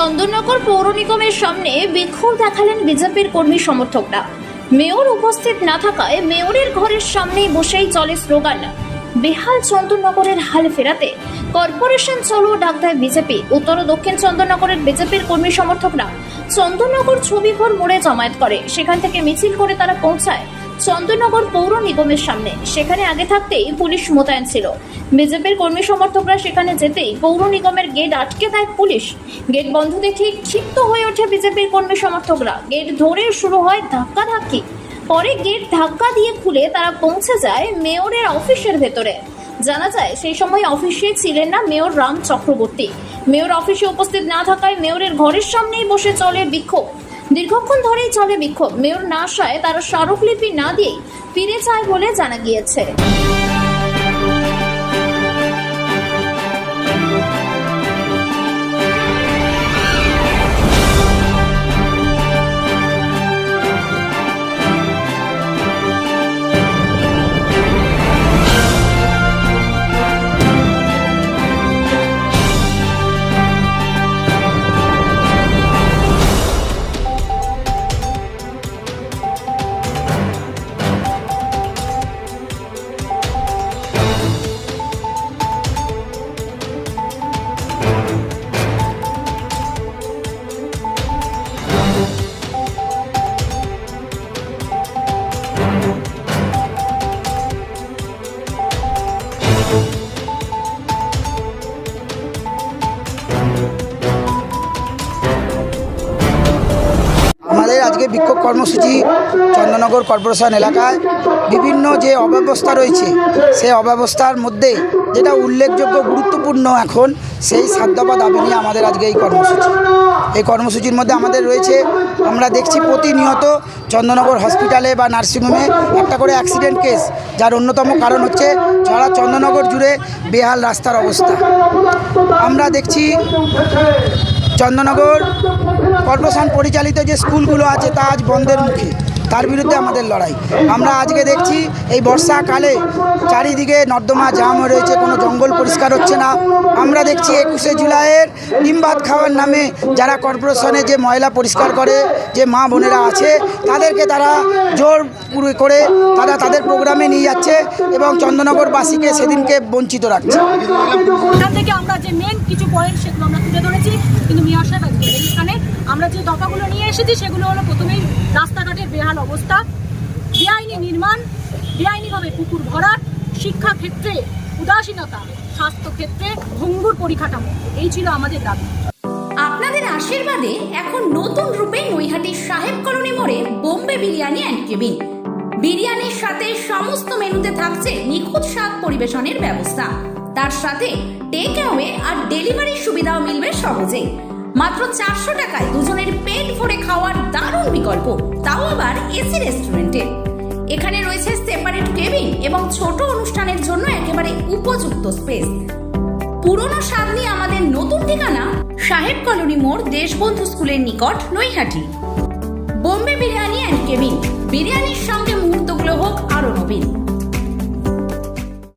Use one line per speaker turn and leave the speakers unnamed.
চন্দননগর পৌর নিগমের সামনে বিক্ষোভ দেখালেন বিজেপির কর্মী সমর্থকরা। মেয়র উপস্থিত না থাকায় মেয়রের ঘরের সামনেই বসেই চলে স্লোগান, বেহাল চন্দননগরের হাল ফেরাতে কর্পোরেশন চলো ডাক দেয় বিজেপি। উত্তর ও দক্ষিণ চন্দননগরের বিজেপির কর্মী সমর্থকরা চন্দননগর ছবিঘর মোড়ে জমায়েত করে। সেখান থেকে মিছিল করে তারা পৌঁছায়। চন্দননগর পৌর নিগমের সামনে। সেখানে আগে থাকতেই পুলিশ মোতায়েন ছিল। বিজেপির কর্মী সমর্থকরা সেখানে যেতেই পৌর নিগমের গেট আটকে দেয় পুলিশ। গেট বন্ধ দেখে ক্ষিপ্ত হয়ে ওঠে বিজেপির কর্মী সমর্থকরা। গেট ধরে শুরু হয় ধাক্কাধাক্কি। পরে গেট ধাক্কা দিয়ে খুলে তারা পৌঁছে যায় মেয়রের অফিসের ভেতরে। জানা যায়, সেই সময় অফিসে ছিলেন না মেয়র রাম চক্রবর্তী। মেয়র অফিসে উপস্থিত না থাকায় মেয়রের ঘরের সামনেই বসে চলে বিক্ষোভ। দীর্ঘক্ষণ ধরেই চলে বিক্ষোভ। মেয়র না আসায় তারা স্মারকলিপি না দিয়েই ফিরে চায় বলে জানা গিয়েছে।
বিক্ষোভ কর্মসূচি চন্দননগর কর্পোরেশন এলাকায়। বিভিন্ন যে অব্যবস্থা রয়েছে, সেই অব্যবস্থার মধ্যে যেটা উল্লেখযোগ্য গুরুত্বপূর্ণ এখন, সেই দফা দাবি নিয়ে আমাদের আজকে এই কর্মসূচি। এই কর্মসূচির মধ্যে আমাদের রয়েছে, আমরা দেখছি প্রতিনিয়ত চন্দননগর হসপিটালে বা নার্সিংহোমে একটা করে অ্যাক্সিডেন্ট কেস, যার অন্যতম কারণ হচ্ছে যারা চন্দননগর জুড়ে বেহাল রাস্তার অবস্থা। আমরা দেখছি চন্দননগর কর্পোরেশন পরিচালিত যে স্কুলগুলো আছে তা আজ বন্ধের মুখে। তার বিরুদ্ধে আমাদের লড়াই। আমরা আজকে দেখছি এই বর্ষাকালে চারিদিকে নর্দমা জাম হয়ে রয়েছে, কোনো জঙ্গল পরিষ্কার হচ্ছে না। আমরা দেখছি একুশে জুলাইয়ের ডিমবাদ খাওয়ার নামে যারা কর্পোরেশনে যে ময়লা পরিষ্কার করে, যে মা বোনেরা আছে, তাদেরকে তারা জোর করে তারা তাদের প্রোগ্রামে নিয়ে যাচ্ছে এবং চন্দননগরবাসীকে সেদিনকে বঞ্চিত রাখছে।
আমরা যে মেন কিছু পয়েন্ট সেগুলো আমরা তুলে ধরেছি কিন্তু মেয়র সাহেব আজকে নেই এখানে আমরা যে দফাগুলো নিয়ে এসেছি সেগুলো হলো প্রথমেই রাস্তাঘাটের বেহাল অবস্থা, বেআইনি নির্মাণ, বেআইনিভাবে পুকুর ভরাট শিক্ষা ক্ষেত্রে উদাসীনতা স্বাস্থ্য ক্ষেত্রে ভঙ্গুর পরিকাঠামো, এই ছিল আমাদের দাবি।
আপনাদের আশীর্বাদে এখন নতুন রূপে নৈহাটির সাহেব কলোনি মোড়ে বোম্বে বিরিয়ানি অ্যান্ড কেবিন বিরিয়ানির সাথে সমস্ত মেনুতে থাকছে নিখুঁত স্বাদ পরিবেশনের ব্যবস্থা। তার সাথে টেক অ্যাওয়ে আর ডেলিভারির সুবিধাও মিলবে সহজেই। মাত্র চারশো টাকায় দুজনের পেট ভরে খাওয়ার দারুণ বিকল্প, তাও আবার এসি রেস্টুরেন্টে। এখানে রয়েছে সেপারেট কেবিন এবং ছোট অনুষ্ঠানের জন্য একেবারে উপযুক্ত স্পেস পুরনো নিয়ে আমাদের নতুন ঠিকানা, সাহেব কলোনি মোড় দেশবন্ধু স্কুলের নিকট, নৈহাটি। বোম্বে বিরিয়ানি অ্যান্ড কেবিন বিরিয়ানির সঙ্গে মুহূর্তগুলো হোক আরও নবীন।